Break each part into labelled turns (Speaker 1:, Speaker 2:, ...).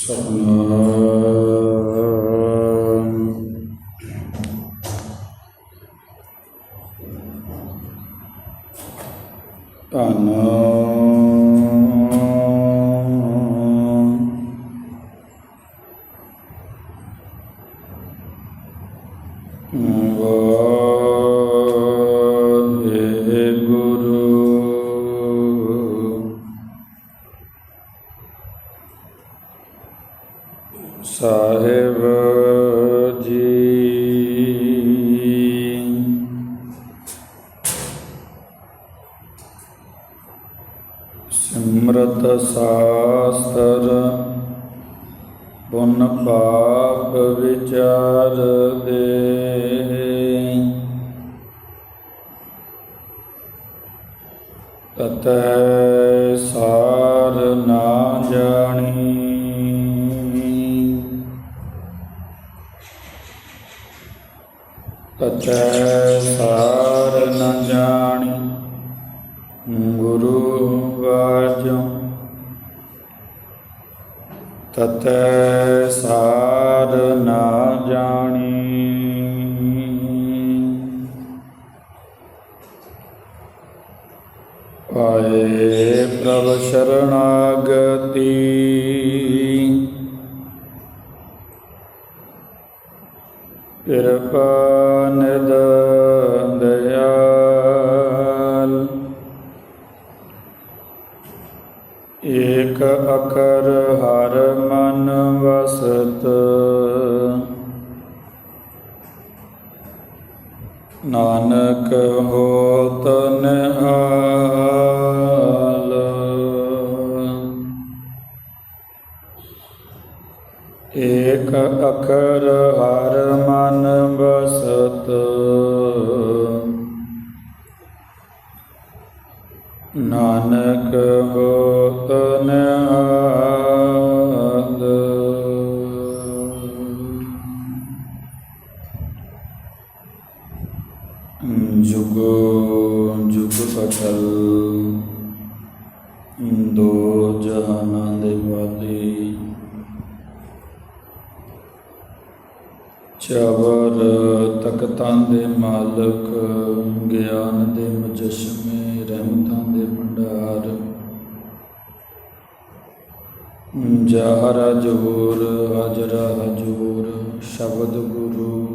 Speaker 1: ਸਤਨਾਮ। ਸਾਹਿਬ ਜੀ। ਸਿਮਰਤ ਸਾਸਤਰ ਪੁਨ ਪਾਪ ਵਿਚਾਰ ਦੇ। ਤਤੈ ਤਤੈ ਸਾਰ ਨ ਜਾਣੀ। ਗੁਰੂ ਵਾਜੋ। ਤਤੈ ਸਾਰ ਨ ਜਾਣੀ। ਆਏ ਪ੍ਰਭ ਸ਼ਰਣਾਗਤੀ। ਕਿਰਪਾ ਨਿਦ ਦਇਆਲ ਏਕ ਅਖਰ ਹਰ ਮਨ ਵਸਤ ਨਾਨਕ ਹੋ ਚਵਰ ਤਖਤਾਂ ਦੇ ਮਾਲਕ, ਗਿਆਨ ਦੇ ਮੁਜਸਮੇ, ਰਹਿਮਤਾਂ ਦੇ ਭੰਡਾਰ। ਜਹਰਾ ਜਹੂਰ ਹਾਜਰਾ ਹਜੂਰ ਸ਼ਬਦ ਗੁਰੂ।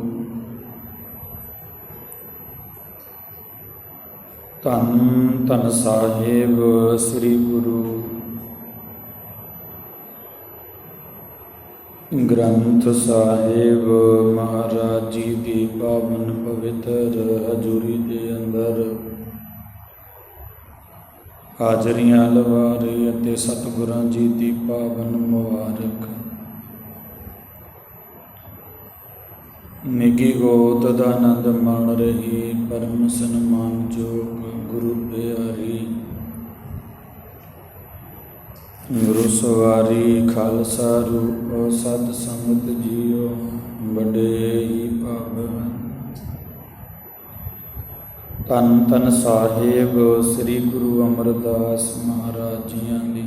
Speaker 1: ਧੰਨ ਧੰਨ ਸਾਹਿਬ, ਸ੍ਰੀ ਗੁਰੂ। ਗ੍ਰੰਥ ਸਾਹਿਬ ਮਹਾਰਾਜ ਜੀ ਦੀ ਪਾਵਨ ਪਵਿੱਤਰ ਹਜ਼ੂਰੀ ਦੇ ਅੰਦਰ। ਹਾਜ਼ਰੀਆਂ ਲਵਾਰੇ ਅਤੇ ਸਤਿਗੁਰਾਂ ਜੀ ਦੀ ਪਾਵਨ ਮੁਬਾਰਕ। ਨਿੱਗੀ ਗੋਤ ਦਾ ਆਨੰਦ ਮਾਣ ਰਹੀ, ਪਰਮ ਸਨਮਾਨ ਜੋਗ ਗੁਰੂ ਪਿਆਰੀ। ਗੁਰੂ ਸਵਾਰੀ ਖਾਲਸਾ ਰੂਪ ਸਤ ਸੰਗਤ ਜੀਓ ਬੜੇ ਹੀ ਭਾਵ ਤਨ ਤਨ ਸਾਹਿਬ, ਸ੍ਰੀ ਗੁਰੂ ਅਮਰਦਾਸ ਮਹਾਰਾਜ ਜੀਆਂ ਦੀ।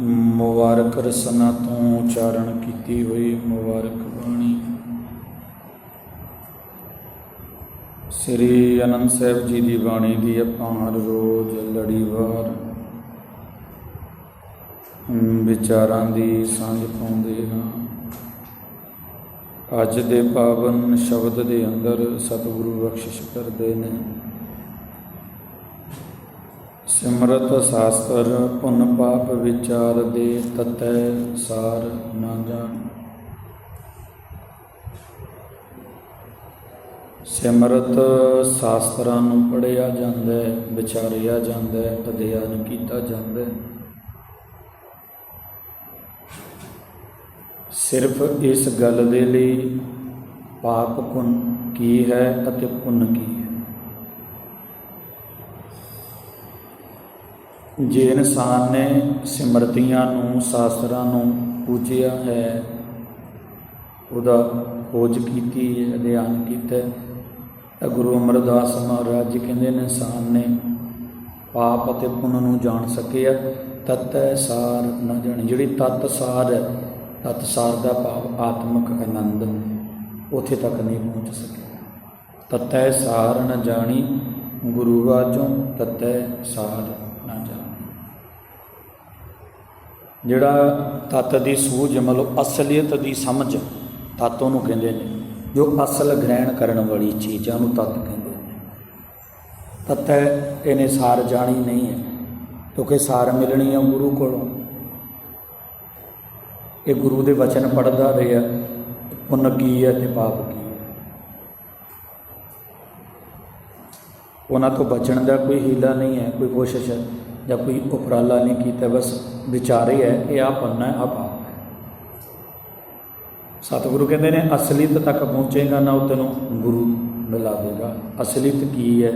Speaker 1: ਮੁਬਾਰਕ ਰਸਨਾ ਤੋਂ ਉਚਾਰਨ ਕੀਤੀ ਹੋਈ ਮੁਬਾਰਕ ਬਾਣੀ। ਸ੍ਰੀ ਅਨੰਦ ਸਾਹਿਬ ਜੀ ਦੀ ਬਾਣੀ ਦੀ ਆਪਾਂ ਹਰ ਰੋਜ਼ ਲੜੀਵਾਰ ਵਿਚਾਰਾਂ ਦੀ ਸਾਂਝ ਪਾਉਂਦੇ ਹਾਂ। ਅੱਜ ਦੇ ਪਾਵਨ ਸ਼ਬਦ ਦੇ ਅੰਦਰ ਸਤਿਗੁਰੂ ਬਖਸ਼ਿਸ਼ ਕਰਦੇ ਨੇ। ਸਿਮਰਤ ਸ਼ਾਸਤਰ, ਪੁੰਨ ਪਾਪ ਵਿਚਾਰ ਦੇ ਤਤੈ ਸਾਰ ਨਾ ਜਾਣ। ਸਿਮਰਤ ਸ਼ਾਸਤਰਾਂ ਨੂੰ ਪੜਿਆ ਜਾਂਦਾ ਹੈ, ਵਿਚਾਰਿਆ ਜਾਂਦਾ ਹੈ, ਅਧਿਐਨ ਕੀਤਾ ਜਾਂਦਾ ਹੈ। ਸਿਰਫ ਇਸ ਗੱਲ ਦੇ ਲਈ ਪਾਪ ਪੁੰਨ ਕੀ ਹੈ ਅਤੇ ਪੁੰਨ ਕੀ ਹੈ? ਜੇ ਇਨਸਾਨ ਨੇ ਸਿਮਰਤੀਆਂ ਨੂੰ, ਸ਼ਾਸਤਰਾਂ ਨੂੰ ਪੂਜਿਆ ਹੈ, ਉਹਦਾ ਖੋਜ ਕੀਤੀ ਹੈ ਅਧਿਐਨ ਕੀਤਾ ਤਾਂ ਗੁਰੂ ਅਮਰਦਾਸ ਮਹਾਰਾਜ ਜੀ ਕਹਿੰਦੇ ਨੇ, ਇਨਸਾਨ ਨੇ ਪਾਪ ਅਤੇ ਪੁੰਨ ਨੂੰ ਜਾਣ ਸਕਿਆ ਤਾਂ ਤਤੈ ਸਾਰ ਨਾ ਜਾਣੀ। ਜਿਹੜੀ ਤਤ ਸਾਰ ਹੈ ਤਤ ਸਾਰ ਦਾ ਭਾਵ ਆਤਮਿਕ ਆਨੰਦ ਉੱਥੇ ਤੱਕ ਨਹੀਂ ਪਹੁੰਚ ਸਕਿਆ। ਤਤੈ ਸਾਰ ਨ ਜਾਣੀ ਗੁਰੂ ਵਾਚੋਂ ਤਤੈ ਸਾਰ ਨਾ ਜਾਣੀ। ਜਿਹੜਾ ਤਤ ਦੀ ਸੂਝ ਮਤਲਬ ਅਸਲੀਅਤ ਦੀ ਸਮਝ ਤਤ ਉਹਨੂੰ ਕਹਿੰਦੇ ਨੇ, ਜੋ ਅਸਲ ਗ੍ਰਹਿਣ ਕਰਨ ਵਾਲੀ ਚੀਜ਼ਾਂ ਨੂੰ ਤਤ ਕਹਿੰਦੇ ਨੇ। ਤਤ ਇਹਨੇ ਸਾਰ ਜਾਣੀ ਨਹੀਂ ਹੈ, ਕਿਉਂਕਿ ਸਾਰ ਮਿਲਣੀ ਹੈ ਗੁਰੂ ਕੋਲੋਂ। ਇਹ ਗੁਰੂ ਦੇ ਵਚਨ ਪੜਦਾ ਰਿਹਾ, ਪੁੰਨ ਕੀ ਹੈ ਤੇ ਪਾਪ ਕੀ ਹੈ ਉਹਨਾਂ ਤੋਂ ਬਚਣ ਦਾ ਕੋਈ ਹੀਲਾ ਨਹੀਂ ਹੈ, ਕੋਈ ਕੋਸ਼ਿਸ਼ ਹੈ, ਜਾਂ ਕੋਈ ਉਪਰਾਲਾ ਨਹੀਂ ਕੀਤਾ, ਬਸ ਵਿਚਾਰੇ ਹੈ ਕਿ ਆ ਪੰਨਾ ਹੈ ਆ ਪਾਪ ਹੈ। ਸਤਿਗੁਰੂ ਕਹਿੰਦੇ ਨੇ ਅਸਲੀਤ ਤੱਕ ਪਹੁੰਚੇਗਾ ਨਾ ਉਹ ਤੈਨੂੰ ਗੁਰੂ ਮਿਲਾ ਦੇਗਾ। ਅਸਲੀਤ ਕੀ ਹੈ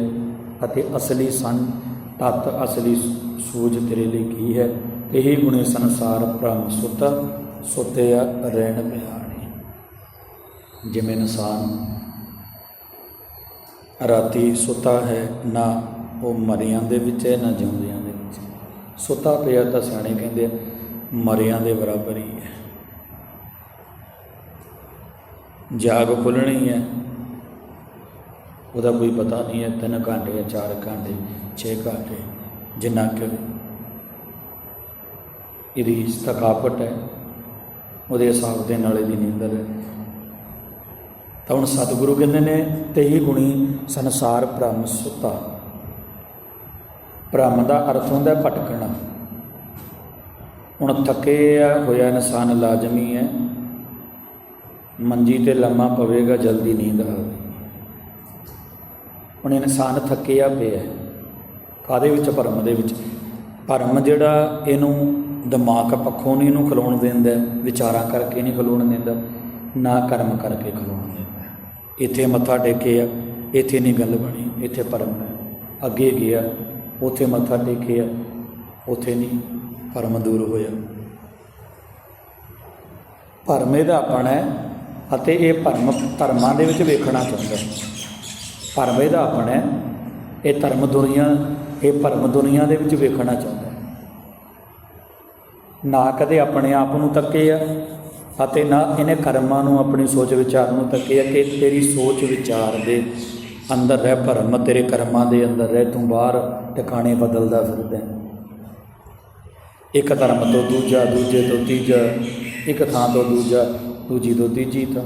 Speaker 1: ਅਤੇ ਅਸਲੀ ਸੰ ਤਤ, ਅਸਲੀ ਸੂਝ ਤੇਰੇ ਲਈ ਕੀ ਹੈ? ਤੇ ਇਹ ਗੁਣੇ ਸੰਸਾਰ ਭ੍ਰਮ ਸੁਤ ਸੁਤਿਆ ਰਹਿਣ ਬਿਹਾਣੀ ਜਿਵੇਂ ਇਨਸਾਨ ਰਾਤੀ ਸੁੱਤਾ ਹੈ ਨਾ ਉਹ ਮਰਿਆਂ ਦੇ ਵਿੱਚ ਹੈ ਨਾ ਜਿਉਂਦਿਆਂ ਦੇ ਵਿੱਚ। ਸੁੱਤਾ ਪਿਆ ਤਾਂ ਸਿਆਣੇ ਕਹਿੰਦੇ ਆ, ਮਰਿਆਂ ਦੇ ਬਰਾਬਰ ਹੀ ਹੈ। ਜਾਗ ਖੁੱਲਣੀ ਹੈ ਉਹਦਾ ਕੋਈ ਪਤਾ ਨਹੀਂ ਹੈ ਤਿੰਨ ਘੰਟੇ ਜਾਂ ਚਾਰ ਘੰਟੇ 6 ਘੰਟੇ ਜਿੰਨਾ ਕਿ ਇਹਦੀ ਥਕਾਵਟ ਹੈ ਉਹਦੇ ਹਿਸਾਬ ਦੇ ਨਾਲ ਇਹਦੀ ਨੀਂਦਰ ਤਾਂ ਹੁਣ ਸਤਿਗੁਰੂ ਕਹਿੰਦੇ ਨੇ, ਤੇ ਹੀ ਗੁਣੀ ਸੰਸਾਰ ਭ੍ਰਮ ਸੁਤਾ। ਭ੍ਰਮ ਦਾ ਅਰਥ ਹੁੰਦਾ ਭਟਕਣਾ। ਹੁਣ ਥੱਕਿਆ ਹੋਇਆ ਇਨਸਾਨ ਲਾਜ਼ਮੀ ਹੈ, ਮੰਜੀ ਤੇ ਲੰਮਾ ਪਵੇਗਾ, ਜਲਦੀ ਨੀਂਦ ਆਵੇਗੀ ਹੁਣ ਇਨਸਾਨ ਥੱਕਿਆ ਪਿਆ ਹੈ ਕਾਦੇ ਵਿੱਚ, ਭਰਮ ਦੇ ਵਿੱਚ? ਭਰਮ ਜਿਹੜਾ ਇਹਨੂੰ ਦਿਮਾਗ ਪੱਖੋਂ ਨਹੀਂ ਇਹਨੂੰ ਖਲੋਣ ਦਿੰਦਾ, ਵਿਚਾਰਾਂ ਕਰਕੇ ਨਹੀਂ ਖਲੋਣ ਦਿੰਦਾ, ਨਾ ਕਰਮ ਕਰਕੇ ਖਲੋਣ ਦਿੰਦਾ। ਇੱਥੇ ਮੱਥਾ ਟੇਕਿਆ, ਇੱਥੇ ਨਹੀਂ ਗੱਲ ਬਣੀ, ਇੱਥੇ ਭਰਮ ਹੈ। ਅੱਗੇ ਗਿਆ, ਉੱਥੇ ਮੱਥਾ ਟੇਕਿਆ, ਉੱਥੇ ਨਹੀਂ ਭਰਮ ਦੂਰ ਹੋਇਆ। ਭਰਮ ਇਹਦਾ ਆਪਣਾ ਹੈ ਅਤੇ ਇਹ ਭਰਮ ਧਰਮਾਂ ਦੇ ਵਿੱਚ ਵੇਖਣਾ ਚਾਹੁੰਦਾ ਹੈ। ਭਰਮ ਇਹਦਾ ਆਪਣਾ ਹੈ, ਇਹ ਧਰਮ ਦੁਨੀਆ, ਇਹ ਭਰਮ ਦੁਨੀਆ ਦੇ ਵਿੱਚ ਵੇਖਣਾ ਚਾਹੁੰਦਾ ਹੈ। ਨਾ ਕਦੇ ਆਪਣੇ ਆਪ ਨੂੰ ਤੱਕੇ ਆ ਅਤੇ ਨਾ ਇਹਨੇ ਕਰਮਾਂ ਨੂੰ ਆਪਣੀ ਸੋਚ ਵਿਚਾਰ ਨੂੰ ਤੱਕੇ ਆ ਕਿ ਤੇਰੀ ਸੋਚ ਵਿਚਾਰ ਦੇ ਅੰਦਰ ਰਹਿ ਭਰਮ, ਤੇਰੇ ਕਰਮਾਂ ਦੇ ਅੰਦਰ ਰਹਿ ਤੂੰ ਬਾਹਰ ਟਿਕਾਣੇ ਬਦਲਦਾ ਫਿਰਦਾ ਹੈ। ਇੱਕ ਧਰਮ ਤੋਂ ਦੂਜਾ, ਦੂਜੇ ਤੋਂ ਤੀਜਾ, ਇੱਕ ਥਾਂ ਤੋਂ ਦੂਜਾ, ਦੂਜੀ ਤੋਂ ਤੀਜੀ ਥਾਂ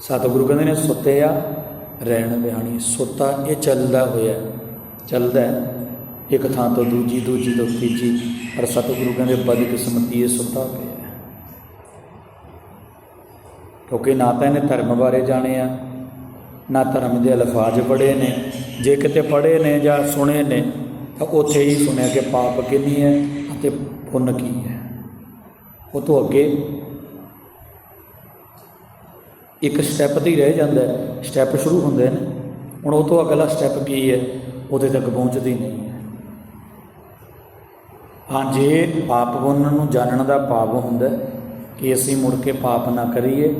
Speaker 1: ਸਤਿਗੁਰੂ ਕਹਿੰਦੇ ਨੇ ਸੁੱਤੇ ਆ, ਰਹਿਣ ਬਿਹਾਣੀ ਸੁੱਤਾ ਇਹ ਚੱਲਦਾ ਹੋਇਆ, ਚੱਲਦਾ ਇੱਕ ਥਾਂ ਤੋਂ ਦੂਜੀ ਦੂਜੀ ਤੋਂ ਤੀਜੀ, ਪਰ ਸਤਿਗੁਰੂ ਕਹਿੰਦੇ ਬਦ ਕਿਸਮਤੀ ਇਹ ਸੁੱਤਾ ਪਿਆ ਕਿਉਂਕਿ ਨਾ ਤਾਂ ਇਹਨੇ ਧਰਮ ਬਾਰੇ ਜਾਣਿਆ ਨਾ ਧਰਮ ਦੇ ਅਲਫਾਜ਼ ਪੜ੍ਹੇ ਨੇ। ਜੇ ਕਿਤੇ ਪੜ੍ਹੇ ਨੇ ਜਾਂ ਸੁਣੇ ਨੇ, ਤਾਂ ਉੱਥੇ ਹੀ ਸੁਣਿਆ ਕਿ ਪਾਪ ਕਿੰਨੀ ਹੈ ਅਤੇ ਪੁੰਨ ਕੀ ਹੈ। ਉਹ ਤੋਂ ਅੱਗੇ ਇੱਕ ਸਟੈਪ ਤੇ ਹੀ ਰਹਿ ਜਾਂਦਾ ਹੈ। ਸਟੈਪ ਸ਼ੁਰੂ ਹੁੰਦੇ ਨੇ। ਹੁਣ ਉਹ ਤੋਂ ਅਗਲਾ ਸਟੈਪ ਕੀ ਹੈ? ਉਹਦੇ ਤੱਕ ਪਹੁੰਚਦੀ ਨਹੀਂ। ਹਾਂ, ਜੇ ਪਾਪ ਪੁੰਨ ਨੂੰ ਜਾਣਨ ਦਾ ਭਾਵ ਹੁੰਦਾ ਕਿ ਅਸੀਂ ਮੁੜ ਕੇ ਪਾਪ ਨਾ ਕਰੀਏ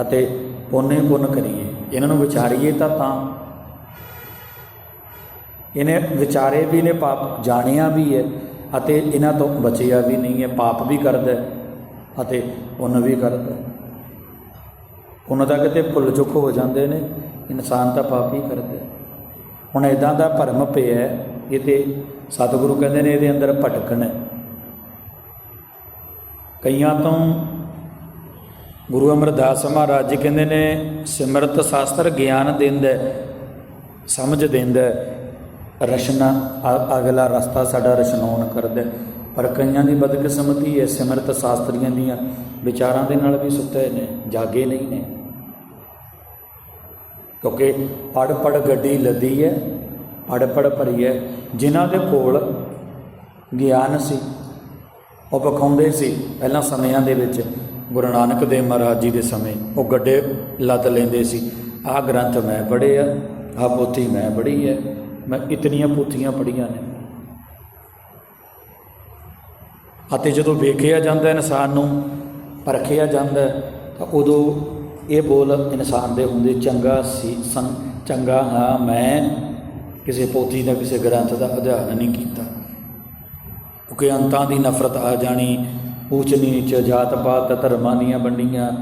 Speaker 1: ਅਤੇ ਪੁੰਨ ਹੀ ਪੁੰਨ ਕਰੀਏ, ਇਹਨਾਂ ਨੂੰ ਵਿਚਾਰੀਏ ਤਾਂ ਤਾਂ। ਇਹਨੇ ਵਿਚਾਰੇ ਵੀ ਨੇ, ਪਾਪ ਜਾਣਿਆ ਵੀ ਹੈ ਅਤੇ ਇਹਨਾਂ ਤੋਂ ਬਚਿਆ ਵੀ ਨਹੀਂ ਹੈ, ਪਾਪ ਵੀ ਕਰਦਾ ਅਤੇ ਪੁੰਨ ਵੀ ਕਰਦਾ ਹੈ। ਉਹਨਾਂ ਦਾ ਕਿਤੇ ਭੁੱਲ ਚੁੱਕ ਹੋ ਜਾਂਦੇ ਨੇ, ਇਨਸਾਨ ਤਾਂ ਪਾਪ ਹੀ ਕਰਦਾ ਹੁਣ ਇਦਾਂ ਦਾ ਭਰਮ ਪਿਆ ਇਹ ਤੇ ਸਤਿਗੁਰੂ ਕਹਿੰਦੇ ਨੇ ਇਹਦੇ ਅੰਦਰ ਭਟਕਣ ਹੈ। ਕਈਆਂ ਤੋਂ ਗੁਰੂ ਅਮਰਦਾਸ ਮਹਾਰਾਜ ਜੀ ਕਹਿੰਦੇ ਨੇ, ਸਿਮਰਤ ਸ਼ਾਸਤਰ ਗਿਆਨ ਦਿੰਦਾ ਸਮਝ ਦਿੰਦਾ ਰਸ਼ਨਾ ਅਗਲਾ ਰਸਤਾ ਸਾਡਾ ਰਸ਼ਨਾਉਣ ਕਰਦਾ ਪਰ ਕਈਆਂ ਦੀ ਬਦਕਿਸਮਤੀ ਹੈ, ਸਿਮਰਤ ਸ਼ਾਸਤਰੀਆਂ ਦੀਆਂ ਵਿਚਾਰਾਂ ਦੇ ਨਾਲ ਵੀ ਸੁੱਤੇ ਨੇ, ਜਾਗੇ ਨਹੀਂ ਨੇ। ਕਿਉਂਕਿ ਪੜ ਪੜ ਗੱਡੀ ਲੱਦੀ ਹੈ ਪੜ ਪੜ ਭਰੀ ਹੈ ਜਿਨ੍ਹਾਂ ਦੇ ਕੋਲ ਗਿਆਨ ਸੀ, ਉਹ ਵਿਖਾਉਂਦੇ ਸੀ ਪਹਿਲਾਂ ਸਮਿਆਂ ਦੇ ਵਿੱਚ, ਗੁਰੂ ਨਾਨਕ ਦੇਵ ਮਹਾਰਾਜ ਜੀ ਦੇ ਸਮੇਂ। ਉਹ ਗੱਡੇ ਲੱਦ ਲੈਂਦੇ ਸੀ, ਆਹ ਗ੍ਰੰਥ ਮੈਂ ਪੜ੍ਹੇ ਆ ਆਹ ਪੋਥੀ ਮੈਂ ਪੜ੍ਹੀ ਹੈ, ਮੈਂ ਇਤਨੀਆਂ ਪੋਥੀਆਂ ਪੜ੍ਹੀਆਂ ਨੇ। ਅਤੇ ਜਦੋਂ ਵੇਖਿਆ ਜਾਂਦਾ ਇਨਸਾਨ ਨੂੰ, ਪਰਖਿਆ ਜਾਂਦਾ, ਤਾਂ ਉਦੋਂ ਇਹ ਬੋਲ ਇਨਸਾਨ ਦੇ ਹੁੰਦੇ, ਚੰਗਾ ਸੀ, ਸੰ, ਚੰਗਾ ਹਾਂ ਮੈਂ ਕਿਸੇ ਪੋਥੀ ਦਾ, ਕਿਸੇ ਗ੍ਰੰਥ ਦਾ ਅਧਿਐਨ ਨਹੀਂ ਕੀਤਾ। ਕਿਉਂਕਿ ਅੰਤਾਂ ਦੀ ਨਫ਼ਰਤ ਆ ਜਾਣੀ, ਊਚ ਨੀਚ, ਜਾਤ ਪਾਤ, ਧਰਮਾਂ ਦੀਆਂ ਵੰਡੀਆਂ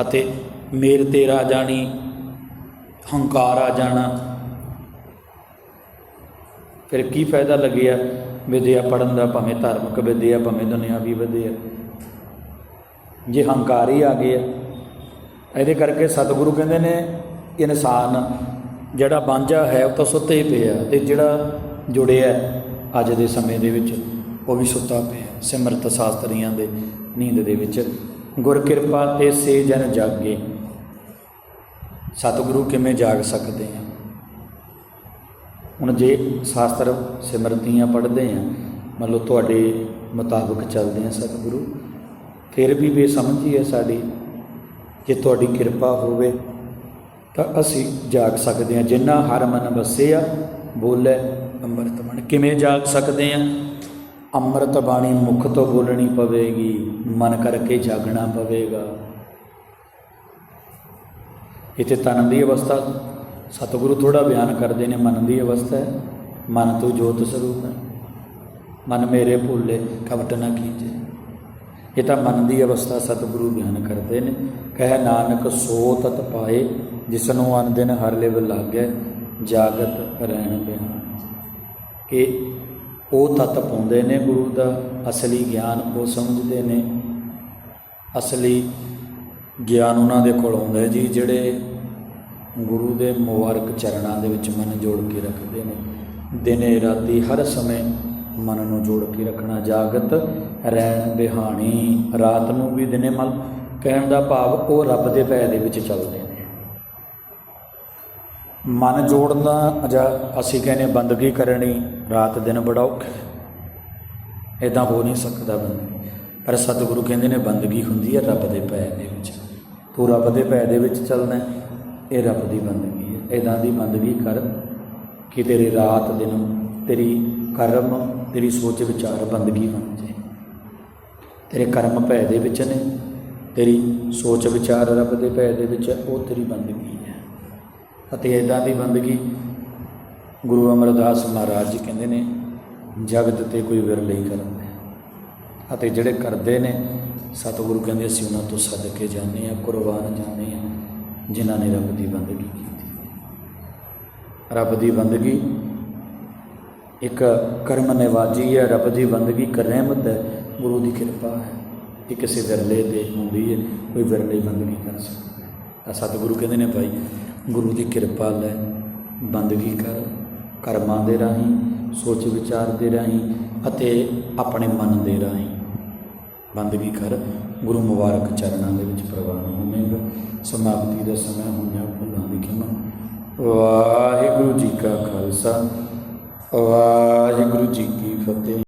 Speaker 1: ਅਤੇ ਮੇਰ ਤੇਰ ਆ ਜਾਣੀ, ਹੰਕਾਰ ਆ ਜਾਣਾ। ਫਿਰ ਕੀ ਫਾਇਦਾ ਲੱਗਿਆ? ਵਿਦਿਆ ਪੜਨ ਦਾ ਭਾਵੇਂ ਧਾਰਮਿਕ ਵਿਦਿਆ, ਭਾਵੇਂ ਦੁਨਿਆਵੀ ਵਿਦਿਆ। ਜੇ ਹੰਕਾਰ ਹੀ ਆ ਗਿਆ, ਇਹਦੇ ਕਰਕੇ ਸਤਿਗੁਰੂ ਕਹਿੰਦੇ ਨੇ ਇਨਸਾਨ ਜਿਹੜਾ ਬਾਂਝਾ ਹੈ ਉਹ ਤਾਂ ਸੁੱਤੇ ਹੀ ਪਿਆ ਤੇ ਜਿਹੜਾ ਜੁੜਿਆ ਅੱਜ ਦੇ ਸਮੇਂ ਦੇ ਵਿੱਚ, ਉਹ ਵੀ ਸੁੱਤਾ ਪਿਆ। ਸਿਮਰਤ ਸ਼ਾਸਤਰੀਆਂ ਦੇ ਨੀਂਦ ਦੇ ਵਿੱਚ, ਗੁਰ ਕਿਰਪਾ ਤੇ ਸੇ ਜਨ ਜਾਗੇ। ਸਤਿਗੁਰੂ ਕਿਵੇਂ ਜਾਗ ਸਕਦੇ ਆ? ਹੁਣ ਜੇ ਸ਼ਾਸਤਰ ਸਿਮਰਤੀਆਂ ਪੜ੍ਹਦੇ ਆ, ਮੰਨ ਲਓ ਤੁਹਾਡੇ ਮੁਤਾਬਕ ਚੱਲਦੇ ਆ ਸਤਿਗੁਰੂ, ਫਿਰ ਵੀ ਬੇਸਮਝੀ ਹੈ ਸਾਡੀ, ਜੇ ਤੁਹਾਡੀ ਕਿਰਪਾ ਹੋਵੇ। ਤਾਂ ਅਸੀਂ ਜਾਗ ਸਕਦੇ ਹਾਂ। ਜਿੰਨਾ ਹਰ ਮਨ ਵਸਿਆ, ਬੋਲੇ ਅੰਮ੍ਰਿਤ ਬਣ ਕਿਵੇਂ ਜਾਗ ਸਕਦੇ ਹਾਂ? ਅੰਮ੍ਰਿਤ ਬਾਣੀ ਮੁਖ ਤੋਂ ਬੋਲਣੀ ਪਵੇਗੀ, ਮਨ ਕਰਕੇ ਜਾਗਣਾ ਪਵੇਗਾ। ਇਥੇ ਤਨ ਦੀ ਅਵਸਥਾ, ਸਤਿਗੁਰੂ ਥੋੜਾ ਬਿਆਨ ਕਰਦੇ ਨੇ, ਮਨ ਦੀ ਅਵਸਥਾ ਹੈ। ਮਨ ਤੋਂ ਜੋਤ ਸਰੂਪ ਹੈ। ਮਨ ਮੇਰੇ ਭੁੱਲੇ, ਕਵਟ ਨਾ ਕੀਜੇ। ਇਹ ਤਾਂ ਮਨ ਦੀ ਅਵਸਥਾ ਸਤਿਗੁਰੂ ਬਿਆਨ ਕਰਦੇ ਨੇ। ਕਹਿ ਨਾਨਕ ਸੋ ਤਤ ਪਾਏ ਜਿਸ ਨੂੰ ਅਨ ਦਿਨ ਹਰ ਲਿਵ ਲਾਗੈ, ਜਾਗਤ ਰਹਿਣ ਬਿਹਾਨ ਕਿ ਉਹ ਤਤ ਪਾਉਂਦੇ ਨੇ ਗੁਰੂ ਦਾ, ਅਸਲੀ ਗਿਆਨ ਉਹ ਸਮਝਦੇ ਨੇ। ਅਸਲੀ ਗਿਆਨ ਉਹਨਾਂ ਦੇ ਕੋਲ ਆਉਂਦਾ ਜੀ, ਜਿਹੜੇ ਗੁਰੂ ਦੇ ਮੁਬਾਰਕ ਚਰਨਾਂ ਦੇ ਵਿੱਚ ਮਨ ਜੋੜ ਕੇ ਰੱਖਦੇ ਨੇ। ਦਿਨੇ ਰਾਤੀ ਹਰ ਸਮੇਂ ਮਨ ਨੂੰ ਜੋੜ ਕੇ ਰੱਖਣਾ, ਜਾਗਤ ਰਹਿਣ ਬਿਹਾਣੀ। ਰਾਤ ਨੂੰ ਵੀ ਦਿਨੇ ਮਨ ਕਹਿਣ ਦਾ ਭਾਵ ਉਹ ਰੱਬ ਦੇ ਭੈ ਦੇ ਵਿੱਚ ਚੱਲਦੇ ਨੇ। ਮਨ ਜੋੜਨਾ ਜਾਂ ਅਸੀਂ ਕਹਿੰਦੇ ਬੰਦਗੀ ਕਰਨੀ, ਰਾਤ ਦਿਨ ਬੜਾ ਔਖਾ ਹੈ। ਇਦਾਂ ਹੋ ਨਹੀਂ ਸਕਦਾ ਬੰਦੇ। ਪਰ ਸਤਿਗੁਰੂ ਕਹਿੰਦੇ ਨੇ ਬੰਦਗੀ ਹੁੰਦੀ ਹੈ, ਰੱਬ ਦੇ ਭੈ ਦੇ ਵਿੱਚ। ਤੂੰ ਰੱਬ ਦੇ ਭੈ ਦੇ ਵਿੱਚ ਚੱਲਣਾ ਇਹ ਰੱਬ ਦੀ ਬੰਦਗੀ ਹੈ। ਇਦਾਂ ਦੀ ਬੰਦਗੀ ਕਰ ਕਿ ਤੇਰੇ ਰਾਤ ਦਿਨ, ਤੇਰੀ ਕਰਮ, ਤੇਰੀ ਸੋਚ ਵਿਚਾਰ ਬੰਦਗੀ ਬਣ ਜਾਏ। ਤੇਰੇ ਕਰਮ ਭੈ ਦੇ ਵਿੱਚ ਨੇ, ਤੇਰੀ ਸੋਚ ਵਿਚਾਰ ਰੱਬ ਦੇ ਭੈ ਦੇ ਵਿੱਚ ਉਹ ਤੇਰੀ ਬੰਦਗੀ ਅਤੇ ਇਦਾਂ ਦੀ ਬੰਦਗੀ ਗੁਰੂ ਅਮਰਦਾਸ ਮਹਾਰਾਜ ਜੀ ਕਹਿੰਦੇ ਨੇ, ਜਗਤ ਤੇ ਕੋਈ ਵਿਰਲੇ ਹੀ ਕਰਦਾ ਅਤੇ ਜਿਹੜੇ ਕਰਦੇ ਨੇ, ਸਤਿਗੁਰੂ ਕਹਿੰਦੇ ਅਸੀਂ ਉਹਨਾਂ ਤੋਂ ਸਦਕੇ ਜਾਂਦੇ ਹਾਂ, ਕੁਰਬਾਨ ਜਾਂਦੇ ਹਾਂ, ਜਿਨ੍ਹਾਂ ਨੇ ਰੱਬ ਦੀ ਬੰਦਗੀ ਕੀਤੀ। ਰੱਬ ਦੀ ਬੰਦਗੀ ਇੱਕ ਕਰਮ ਨਿਵਾਜੀ ਹੈ, ਰੱਬ ਦੀ ਬੰਦਗੀ ਇੱਕ ਰਹਿਮਤ ਹੈ, ਗੁਰੂ ਦੀ ਕਿਰਪਾ ਹੈ। ਇਹ ਕਿਸੇ ਵਿਰਲੇ ਤੇ ਹੁੰਦੀ ਹੈ, ਕੋਈ ਵਿਰਲੇ ਬੰਦਗੀ ਕਰ ਸਕਦਾ। ਤਾਂ ਸਤਿਗੁਰੂ ਕਹਿੰਦੇ ਨੇ, ਭਾਈ ਗੁਰੂ ਦੀ ਕਿਰਪਾ ਲੈ। ਬੰਦਗੀ ਕਰ, ਕਰਮਾਂ ਦੇ ਰਾਹੀਂ, ਸੋਚ ਵਿਚਾਰ ਦੇ ਰਾਹੀਂ ਅਤੇ ਆਪਣੇ ਮਨ ਦੇ ਰਾਹੀਂ। ਬੰਦਗੀ ਕਰ, ਗੁਰੂ ਮੁਬਾਰਕ ਚਰਨਾਂ ਦੇ ਵਿੱਚ ਪ੍ਰਵਾਨ ਹੋਵੇਗਾ। ਸਮਾਪਤੀ ਦਾ ਸਮਾਂ ਹੋਇਆ, ਭੁੱਲਾਂ ਦੀ ਖਿਮਾ। ਵਾਹਿਗੁਰੂ ਜੀ ਕਾ ਖਾਲਸਾ, ਵਾਹਿਗੁਰੂ ਜੀ ਕੀ ਫਤਿਹ।